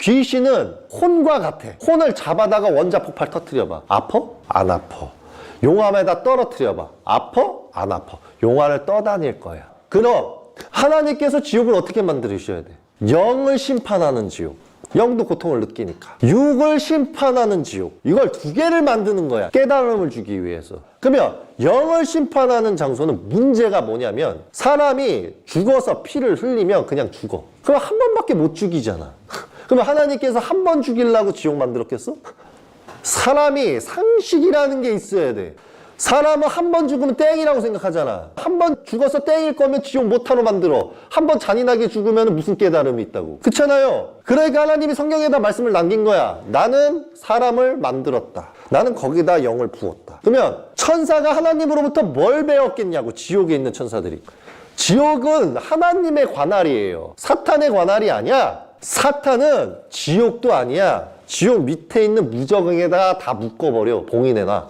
귀신은 혼과 같아. 혼을 잡아다가 원자 폭발 터트려봐. 아파? 안 아파. 용암에다 떨어뜨려봐. 아파? 안 아파. 용암을 떠다닐 거야. 그럼 하나님께서 지옥을 어떻게 만들으셔야 돼? 영을 심판하는 지옥. 영도 고통을 느끼니까. 육을 심판하는 지옥. 이걸 두 개를 만드는 거야. 깨달음을 주기 위해서. 그러면 영을 심판하는 장소는 문제가 뭐냐면 사람이 죽어서 피를 흘리면 그냥 죽어. 그럼 한 번밖에 못 죽이잖아. 그럼 하나님께서 한 번 죽이려고 지옥 만들었겠어? 사람이 상식이라는 게 있어야 돼. 사람은 한 번 죽으면 땡이라고 생각하잖아. 한 번 죽어서 땡일 거면 지옥 못하러 만들어. 한 번 잔인하게 죽으면 무슨 깨달음이 있다고. 그렇잖아요. 그러니까 하나님이 성경에다 말씀을 남긴 거야. 나는 사람을 만들었다. 나는 거기다 영을 부었다. 그러면 천사가 하나님으로부터 뭘 배웠겠냐고. 지옥에 있는 천사들이. 지옥은 하나님의 관할이에요. 사탄의 관할이 아니야. 사탄은 지옥도 아니야. 지옥 밑에 있는 무적응에다가 다 묶어버려. 봉인해놔.